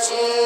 Jesus.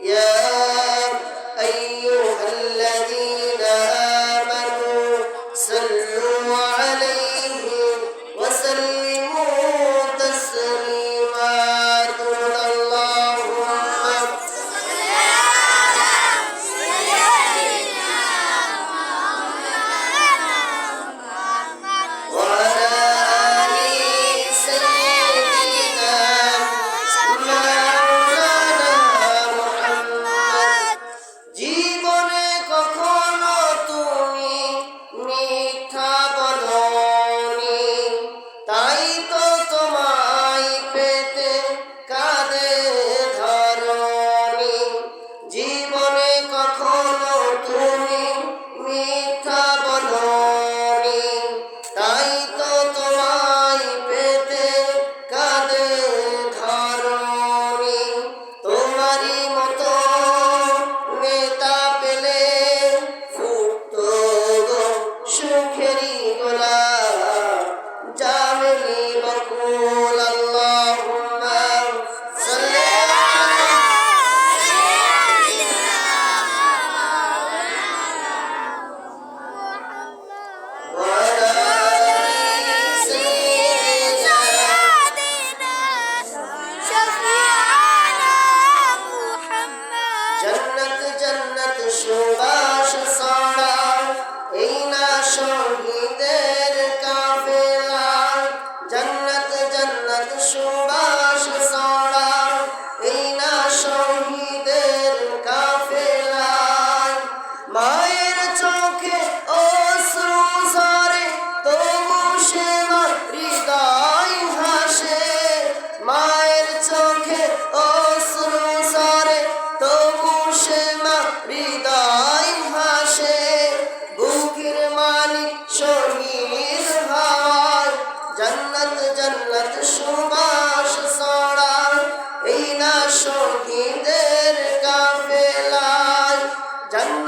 يا أيها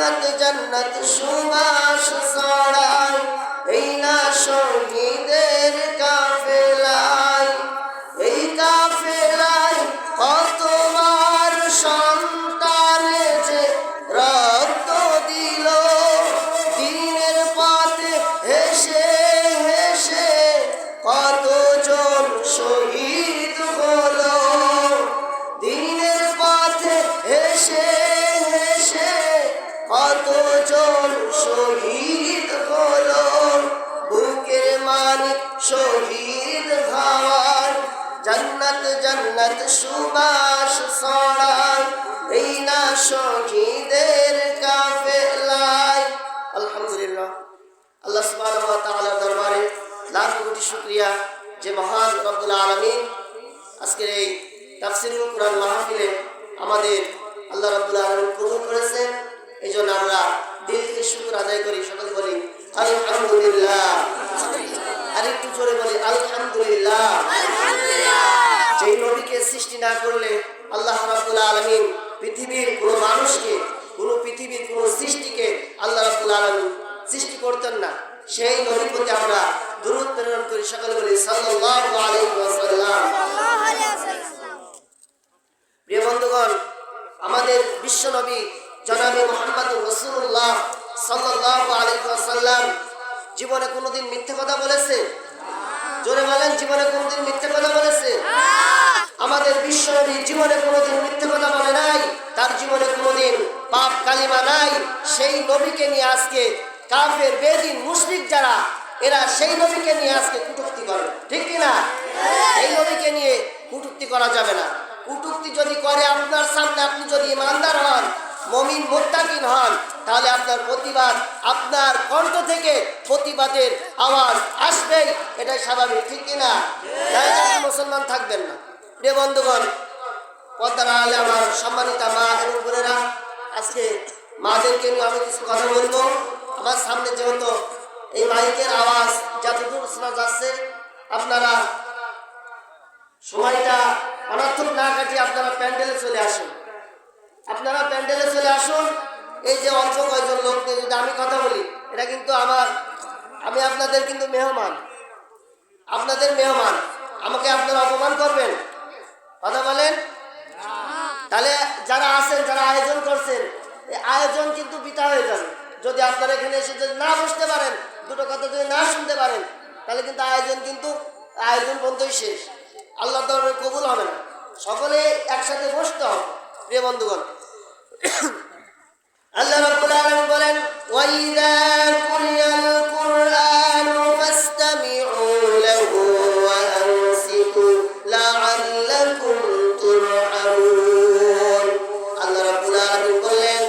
জান্নাত জান্নাত সুবাস ছড়ায়। এই না শহীদের কাফেলা। জান্নাত সুবাস ছড়ায়। এই না শহীদের কাফেলায়। আলহামদুলিল্লাহ। আল্লাহ সুবহানাহু ওয়া দরবারে লাখ কোটি শুকরিয়া যে মহান রব্বুল আলামিন আজকের এই তাফসিরুল কোরআন মাহফিলে আমাদের আল্লাহ রাব্বুল আলামিন কবুল করেছেন। এই জন্য আমরা দিল থেকে শুকর আদায় করি। সকলে বলি, আলহামদুলিল্লাহ। আর একটু জোরে বলি, আলহামদুলিল্লাহ। যেই নবীকে সৃষ্টি না করলে আল্লাহ রাব্বুল আলামিন পৃথিবীর কোনো মানুষকে, কোনো পৃথিবীর কোনো সৃষ্টিকে আল্লাহ রাব্বুল আলামিন সৃষ্টি করতেন না। সেই নবীর প্রতি আমরা দূরত প্রেরণ করি সকলে বলি ওয়াসাল্লাম। প্রিয় বন্ধুগণ, আমাদের বিশ্ব নবী জনাবে মোহাম্মদ রসুল্লাহ সাল্লাল্লাহু আলাইহি ওয়াসাল্লাম জীবনে কোনোদিন মিথ্যে কথা বলেছে? জোরে বলেন, জীবনে কোনোদিন মিথ্যে কথা বলেছে? আমাদের বিশ্ব নবী জীবনে কোনোদিন মিথ্যে কথা বলে নাই, তার জীবনে কোনোদিন পাপ কালিমা নাই। সেই নবীকে নিয়ে আজকে কাফের, বেদিন, মুশরিক যারা, এরা সেই নবীকে নিয়ে আজকে কুটুক্তি করে। ঠিক কি না? এই নবীকে নিয়ে কুটুক্তি করা যাবে না। কুটুক্তি যদি করে আপনার সামনে, আপনি যদি ইমানদার হন মমিন মোত্তাকিন হন, তাহলে আপনার প্রতিবাদ আপনার কণ্ঠ থেকে প্রতিবাদের আওয়াজ আসবেই, এটাই স্বাভাবিক, ঠিক কিনা? মুসলমান থাকবেন না। প্রিয় বন্ধুগণ, পদ্মার আলে আমার সম্মানিতা মা এবং বোনেরা, আজকে মাদেরকে নিয়ে আমি কিছু কথা বলব। আমার সামনে যেহেতু এই মাইকের আওয়াজ যতদূর শোনা যাচ্ছে, আপনারা সময়টা অনর্থক না কাটিয়ে আপনারা প্যান্ডেলে চলে আসুন। আপনারা প্যান্ডেলে চলে আসুন। এই যে অল্প কয়জন লোক নিয়ে যদি আমি কথা বলি, এটা কিন্তু আমার, আমি আপনাদের কিন্তু মেহমান। আপনাদের মেহমান, আমাকে আপনারা অপমান করবেন? কথা বলেন? তাহলে যারা আছেন, যারা আয়োজন করছেন আয়োজন কিন্তু বিতা হয়ে যাবে। যদি আপনারা এখানে এসে যদি না বসতে পারেন, দুটো কথা যদি না শুনতে পারেন, তাহলে কিন্তু আয়োজন কিন্তু, আয়োজন বন্ধই শেষ। আল্লাহ দরবারে কবুল হবে না। সকলে একসাথে বসতে হবে। প্রিয় বন্ধুগণ আল্লাহ রাব্বুল আলামিন বলেন ওয়াইদা কুরিয়াল কুরআনু ফাসতামিউ লাহু ওয়া আল্লাহ রাব্বুল আলামিন বললেন,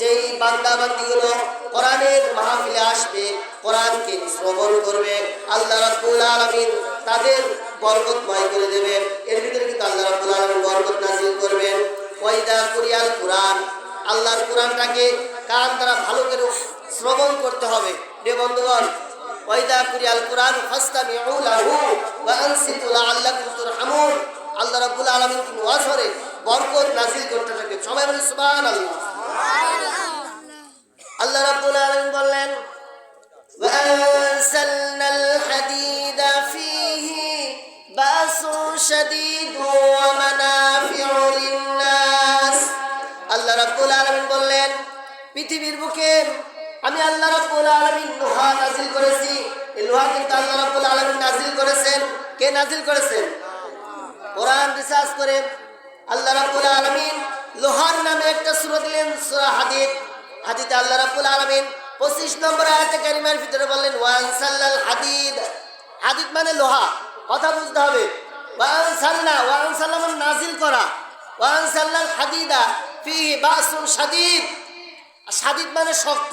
যেই বান্দা বান্দিগুলো কোরআনের মাহফিলে আসবে, কোরআনকে শ্রবণ করবে, আল্লাহ রাব্বুল আলামিন তাদের বরকতময় করে দেবেন। এর ভিতরে কিন্তু আল্লাহ রাব্বুল আলামিন বরকত নাযিল করবেন। ওয়াইদা কোরিয়াল কোরআন। আল্লাহর কোরআনটাকে কারণ তারা ভালো করে শ্রবণ করতে হবে? রে বন্ধুগণ, ওয়াইদা কোরিয়াল কোরআন, ফাস্তামিউ লাহু ওয়া আনসিতু লাআল্লাকুম তুরহামুন। আল্লাহ রাব্বুল আলামিন কোন ওয়াসরে বরকত নাসিল করতে থাকে। সবাই বলে সুবহানাল্লাহ। আল্লাহ রাব্বুল আলামিন বললেন, ওয়া আনসালনাল আলামিন বললেন, পৃথিবীর বুকে আমি আল্লাহ রাব্বুল আলামিন লোহা নাজিল করেছি। এই লোহা কিন্তু আল্লাহ রাব্বুল আলামিন নাজিল করেছেন। কে নাজিল করেছেন? কোরআন রিসার্চ করে আল্লাহ রাব্বুল আলামিন লোহার নামে একটা সূরা দিলেন, সূরা হাদিদ। হাদিদে আল্লাহ রাব্বুল আলামিন 25 নম্বর আয়াতে কারিমার ভিতরে বললেন ওয়ান সাল্লাল হাদিদ। হাদিদ মানে লোহা। কথা বুঝতে হবে। ওয়ান সাল্লা নাজিল করা। ওয়ান সাল্লাল হাদিদা। শাদীদ মানে শক্ত।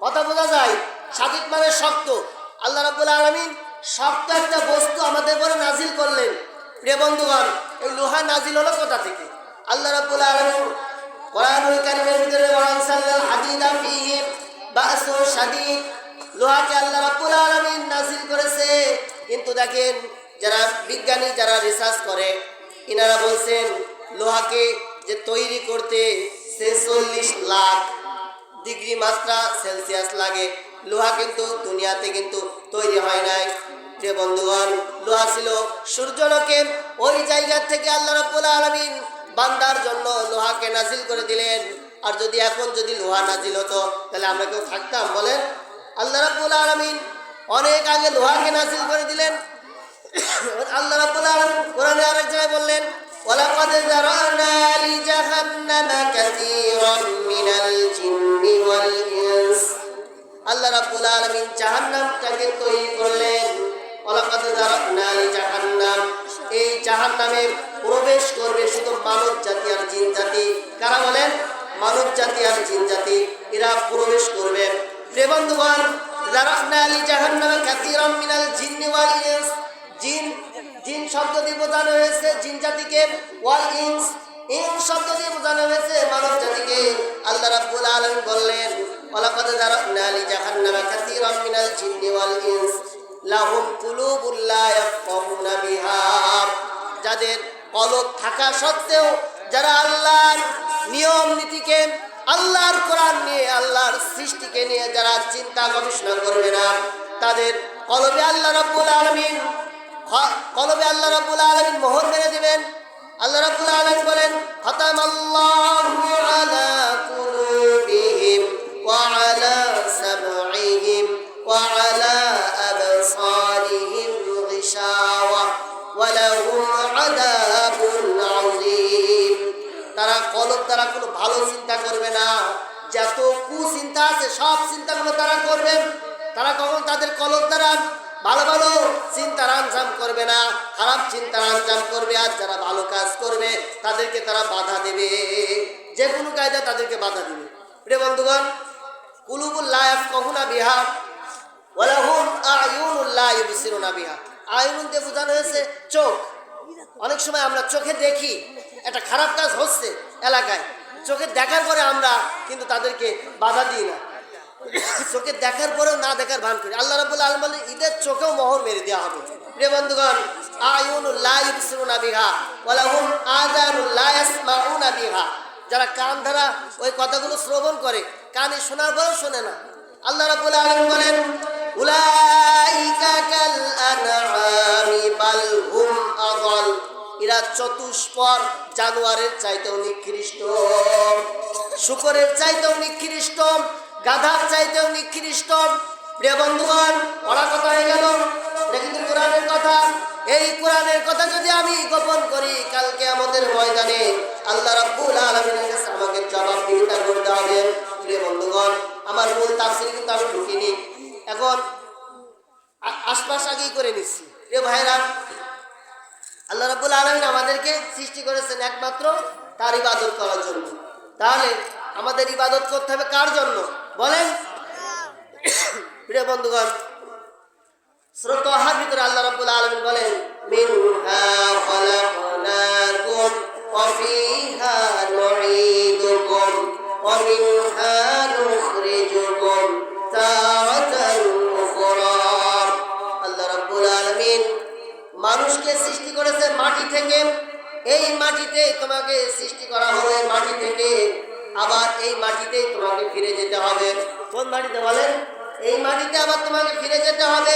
কথা বোঝা যায়? শাদীদ মানে শক্ত। আল্লাহ রাব্বুল আলামিন শক্ত একটা বস্তু আমাদের পরে নাজিল করলেন। প্রিয় বন্ধুগণ, এই লোহা নাজিল হলো কোথা থেকে? আল্লাহ রাব্বুল আলামিন ভিতরে লোহাকে আল্লাহ নাজিল করেছে। কিন্তু দেখেন, যারা বিজ্ঞানী, যারা রিসার্চ করে, ইনারা বলছেন, লোহাকে যে তৈরি করতে ছেচল্লিশ লাখ ডিগ্রি মাত্রা সেলসিয়াস লাগে। লোহা কিন্তু দুনিয়াতে কিন্তু তৈরি হয় নাই। যে বন্ধুগণ, লোহা ছিল সূর্যলোকে। ওই জায়গা থেকে আল্লাহ রাব্বুল আলামিন বান্দার জন্য লোহাকে নাজিল করে দিলেন। আর যদি এখন যদি লোহা নাজিল হতো, তাহলে আমরা কেউ থাকতাম, বলেন। আল্লাহ রাব্বুল আলামিন অনেক আগে লোহাকে নাজিল করে দিলেন। আল্লাহ রাব্বুল আলামিন কোরআনে আরেক জায়গায় বললেন ولقد ذرأنا لجهنم كثيرا من الجن والإنس আল্লাহ রাব্বুল আলামিন জাহান্নামটাকে তৈরি করলেন ওয়ালাকাদ যারাকনা লিজাহান্নাম এই জাহান নামে প্রবেশ করবে শুধু মানব জাতি আর জিন জাতি কারা বলেন মানব জাতি আর জিন জাতি এরা প্রবেশ করবে প্রিয় বন্ধুগণ জারাফনা আলী জাহান নামে কাতিরাম মিনাল জিন্নি ওয়াল ইনস জিন জিন শব্দ দিয়ে বোঝানো হয়েছে, জিন জাতিকে ওয়াল ইনস, ইন শব্দ দিয়ে বোঝানো হয়েছে, মানব জাতিকে আল্লাহ রাব্বুল আলামিন বললেন, ওয়ালাকাদ জারাফনা আলী জাহান্নামা কাসীরাম মিনাল জিন্নি ওয়াল ইনস, লাহুম কুলুবুল লা ইয়াফকাহুনা বিহা, যাদের কলব থাকা সত্ত্বেও যারা আল্লাহর নিয়ম নীতিকে, আল্লাহর কোরআন নিয়ে, আল্লাহর সৃষ্টিকে নিয়ে যারা চিন্তা গবেষণা করবে না, তাদের কলবে আল্লাহ রাব্বুল আলামিন কলবে আল্লাহ রাব্বুল আলামিন মোহর মেরে দিবেন। আল্লাহ রাব্বুল আলামিন বলেন, খতাম আলা আবসারিহিম গিশাওয়া ওয়া লাহুম আযাবুন আযীম। তারা কলব দ্বারা কোনো ভালো চিন্তা করবে না। যত কুচিন্তা আছে, সব চিন্তাগুলো তারা করবে। তারা কখন তাদের কলব দ্বারা ভালো ভালো চিন্তার আঞ্জাম করবে না, খারাপ চিন্তার আঞ্জাম করবে, আর যারা ভালো কাজ করবে, তাদেরকে তারা বাধা দেবে। যে কোনো কায়দা তাদেরকে বাধা দেবে। প্রিয় বন্ধুগণ কুলুবুল্লাহ কহুনা বিহা চোখ। অনেক সময় আমরা চোখে দেখি, একটা খারাপ কাজ হচ্ছে এলাকায়। চোখে দেখার পরে আমরা কিন্তু তাদেরকে বাধা দিই না। চোখে দেখার পরেও না দেখার ভান করি। আল্লাহ রাবুল আলম বলে ঈদের চোখেও মোহর মেরে দেওয়া হবে। প্রিয় বন্ধুগণ যারা কান দ্বারা ওই কথাগুলো শ্রবণ করে, কানে শোনার পরেও শোনে না। আল্লাহ রাব্বুল আলামিন বলেন এরা চতুষ্পর জানোয়ারের চাইতেও নিকৃষ্ট। শুকরের চাইতেও নিকৃষ্ট। গাধার চাইতেও নিকৃষ্ট প্রিয় বন্ধুগণ, পড়া কথা হয়ে গেল। কিন্তু কোরআনের কথা। এই কোরআনের কথা যদি আমি গোপন করি, কালকে আমাদের ময়দানে আল্লাহ রাব্বুল আলামিনের কাছে আমাকে জবাব দিতে করতে হবে। প্রিয় বন্ধুগণ, আমার মূল তাফসীর কিন্তু আমি ঢুকিনি। এখন আশপাশ আগেই করে নিচ্ছি। প্রিয় ভাইরা আল্লাহ রাব্বুল আলামিন আমাদেরকে সৃষ্টি করেছেন একমাত্র তার ইবাদত করার জন্য। তাহলে আমাদের ইবাদত করতে হবে কার জন্য? বলেন। প্রিয় বন্ধুগণ স্রোত আহার ভিতরে আল্লাহ রাব্বুল আলামিন বলেন মিনহা খলাকনাকুম ওয়া ফিহা নুঈদুকুম ওয়া মিনহা নুখরিজুকুম তারাতান উখরা। আল্লাহ রাব্বুল আলামিন মানুষকে সৃষ্টি করেছে মাটি থেকে। এই মাটিতে তোমাকে সৃষ্টি করা হবে মাটি থেকে। আবার এই মাটিতেই তোমাকে ফিরে যেতে হবে। কোন মাটিতে বলেন এই মাটিতে আবার তোমাকে ফিরে যেতে হবে।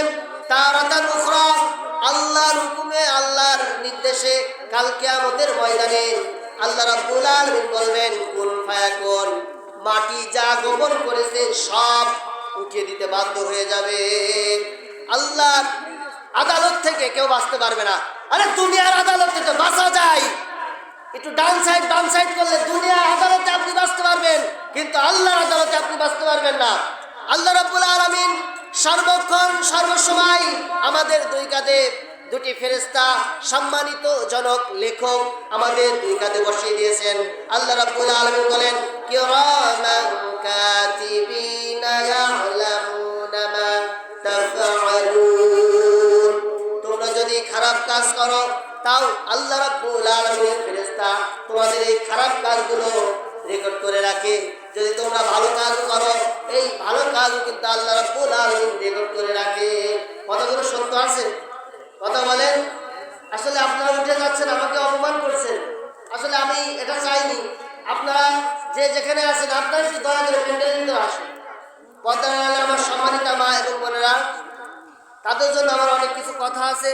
উখরা, আল্লাহর হুকুমে, আল্লাহর নির্দেশে কালকে আমাদের ময়দানে আল্লাহ রাব্বুল আলামিন বলবেন, কোন ফায়াকুন? মাটি যা গোপন করেছে সব উঠিয়ে দিতে বাধ্য হয়ে যাবে। আল্লাহর আদালত থেকে কেউ বাঁচতে পারবে না। আরে দুনিয়ার আদালতে তো বাঁচা যায়। একটু ডান সাইড, বাম সাইড করলে দুনিয়ার আদালতে আপনি বাঁচতে পারবেন, কিন্তু আল্লাহর আদালতে আপনি বাঁচতে পারবেন না। আল্লাহ রাব্বুল আলমিন সর্বক্ষণ, সর্বসময় আমাদের দুই কাঁধে দুটি ফেরেস্তা সম্মানিত জনক, লেখক আমাদের দুই কাঁধে বসিয়ে দিয়েছেন। আল্লাহ রাব্বুল আলামিন বলেন তোমরা যদি খারাপ কাজ করো তাও আল্লাহ রাব্বুল আলামিনের ফেরেশতা তোমাদের এই খারাপ কাজগুলো রেকর্ড করে রাখে। যদি তোমরা ভালো কাজ করো, এই ভালো কাজও কিন্তু আল্লাহ রাব্বুল আলামিন রেকর্ড করে রাখে। কথাগুলো সত্য আছে? কথা বলেন। আসলে আপনারা উঠে যাচ্ছেন, আমাকে অপমান করছেন। আসলে আমি এটা চাইনি। আপনারা যে যেখানে আছেন, আপনারা একটু দয়া করে প্যান্ডেলের ভিতরে আসুন। পদ্মা আমার সম্মানিতা মা এবং বোনেরা, তাদের জন্য আমার অনেক কিছু কথা আছে।